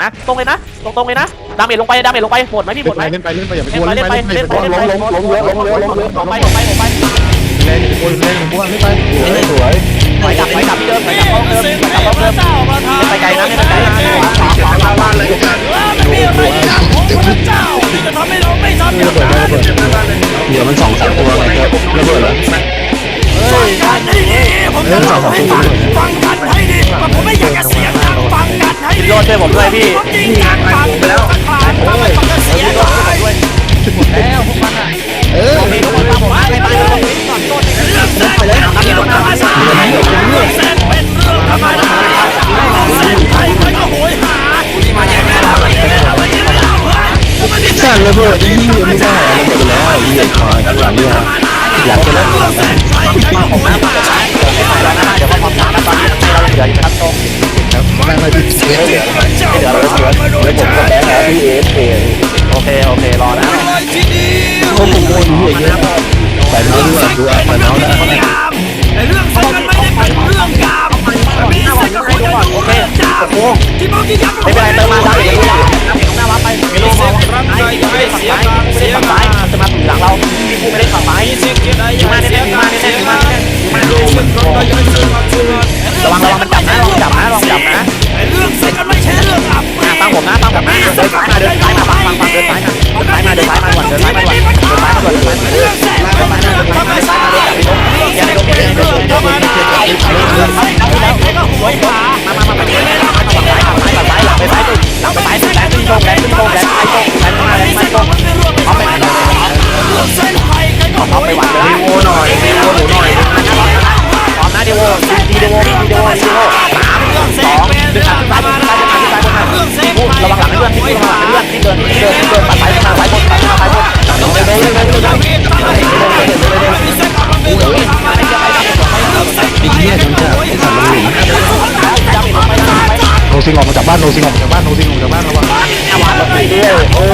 นะตรงเลยนะตรงตรงๆเลยนะดาเมจลงไปดาเมจลงไปหมดไหมพี่หมดไหมเล่นไปเล่นไปอย่าไปกเล่ลันวไปเล่เล่นนไปไปเล่นเล่นไปไปล้เล่มนไปล้มล้มล้มล้มล้มลงไปลงไปลงไปแรงอย่าไปกลัวแรงผมว่าเล่นไปสวยไปจับไปจับที่เดิมไปจับห้องเดิมไปจับห้องเดิมไม่ไปไกลนะไม่ไปไกลนะเดี๋ยวมันสองสามตัวไงครับระเบิดเหรอฟังกันให้ดีผมจะเล่าให้ฟังฟังกันให้ดีว่าผมไม่อยากจะเสีย โยนช่วยผมด้วยพี่ผมจริงจังฟังแล้วสักครั้งทำไมต้องเสียงดังแล้วพวกมันอะเออมีทุกคนตามผมไปไปเลยก่อนโดนไปเลยเส้นเป็นเรื่องธรรมชาติเส้นเป็นเรื่องธรรมชาติเส้นใครมันก็โหยหามาแย่งแม่เรามาแย่งแม่เรามาแย่งแม่เราเฮ้ยกูไม่ได้สั่นระเบิดนี่ไม่ได้ระเบิดแล้วยียดคอยข้างหลังเนี่อย นใครๆก็หเอาไปหวังเลยโวหน่อยดีโวหนูหน่อยพร้อมนะเดีโวดีดีโวดีดีโวดีโวสามสองดึงขาซ้ายดึงซ้ายดึงขาขึ้นซ้ายบนมาพูดระวังหลังให้เพื่อนที่ระวังหลังให้เพื่อนที่เดินที่เดินที่เดินปัดซ้ายมาซ้ายบนปัดมาซ้ายบนเดินเดินเดินเดินเดินเดินไอ้เหี้ยจังจ้ะไอ้สัตว์มันหลุมโนซิงออกมาจากบ้านโนซิงออกมาจากบ้านโนซิงออกมาจากบ้านระวังหน้าวัดแบบนี้ด้วยโอ้ยหน้าวัด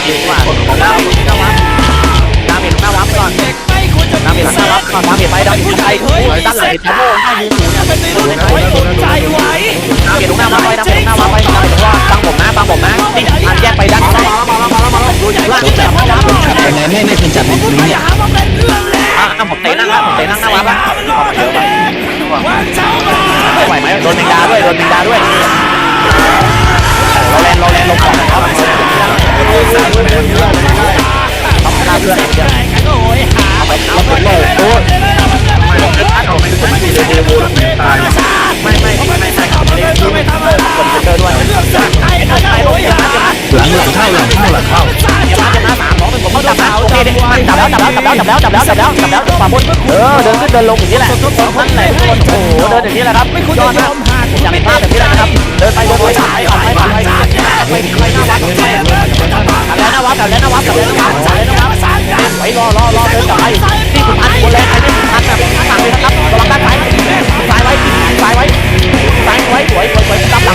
ไม่ได้ผิดว่าของเราหน้าวัดดาเมจหน้าวัดก่อนดาเมจหน้าวัดก่อนดาเมจไปดาเมจไปโอ้ยด้านหลังชั้นโล่ให้ยืนอยู่เนี่ยใจไว้ดาเมจหน้าวัดไปดาเมจหน้าวัดไปดาเมจว่าฟังผมนะฟังผมนะนี่อันแยกไปด้านซ้ายดูอย่างล่างจับจับไปไหนไม่ไม่เป็นจับในตรงนี้อย่ามาเป็นเรื่องแล้วอะผมเตะนั่งแล้วผมเตะนั่งหน้าวัดละเยอะไปว่าเจ้ามาไม่ไหวไหมโดนมิงดาด้วยโดนมิงดาด้วยเราแลนเราแลนลงก่อนนะครับ ต้องฆ่าเพื่อนอย่างเดียวก็โหยหาไปเอาไปโลกโอ้ยไม่ไม่ไม่ไม่ไม่ใช่ครับไม่ได้ที่ไม่ทำเลยกดเจอด้วยเรื่องจากใครก็โหยหาหลังหลังเข้าหลังเข้าหลังเข้าเดี๋ยวมาจะมาสามสองหนึ่งผมจับแล้วโอเคจับแล้วจับแล้วจับแล้วจับแล้วจับแล้วจับแล้วจับแล้วฝ่าบนเออเดินขึ้นเดินลงอย่างนี้แหละนั่นแหละโอ้โหเดินอย่างนี้แหละครับยอดมา อยากเห็นภาพแบบนี้แหละนะครับ เดินไปเดินไปผ่านไปผ่านไปผ่านไปไม่มีใครน่ารักใช่แล้วนะวัดแล้วนะวัดแล้วนะวัดแล้วนะวัดไว้รอรอรอเดินกลับไปนี่ขุนพันคนแรกใครไม่ขุนพันแบบสั่งเลยนะครับระวังด้านซ้ายซ้ายไว้ซ้ายไว้ซ้ายไว้สวยสวยสวยตาม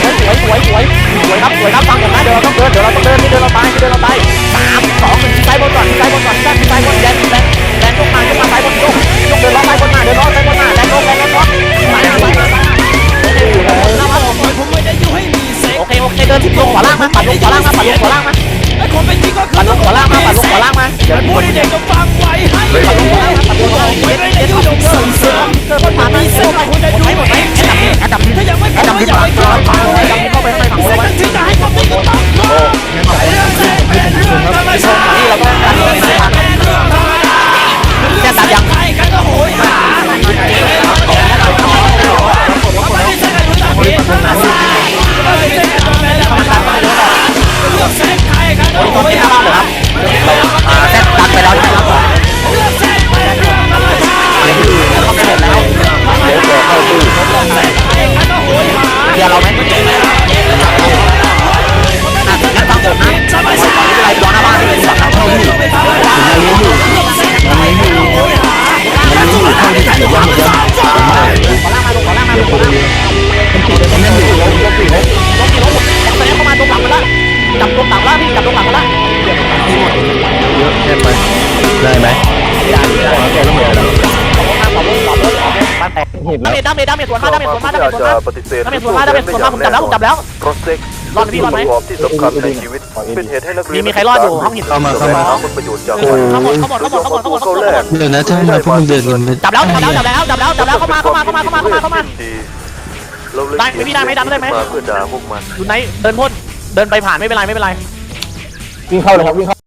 ไหมยางยางแล้วเหมือนกันดาเมจดาเมจดาเมจสวนมาดาเมจสวนมาดาเมจสวนมาดาเมจสวนมาดาเมจสวนมาผมจับแล้วผมจับแล้วรอดพี่รอดไหมที่สำคัญในชีวิตเป็นเหตุให้นักเรียนมีใครรอดอยู่ห้องหินเข้ามาเข้ามาเข้ามหมดเข้าหมดเข้าหมดเข้าหมดเข้าหมดเข้าหมดเดี๋ยวนะถ้ามาพวกมึาเดินงห้ามบแล้วจับแล้วจับแล้วจับแล้วจับแล้วเข้ามาเข้ามาเข้ามาเข้ามาเข้ามาเข้ามาได้ไม่ได้าม่ได้ได้ไหมอยู่ไหาเดินพ่นเดินไปผ่านไม่เป็นไรไม่เป็นไรวิ่งเข้าเลยครับวิ่งเข้าม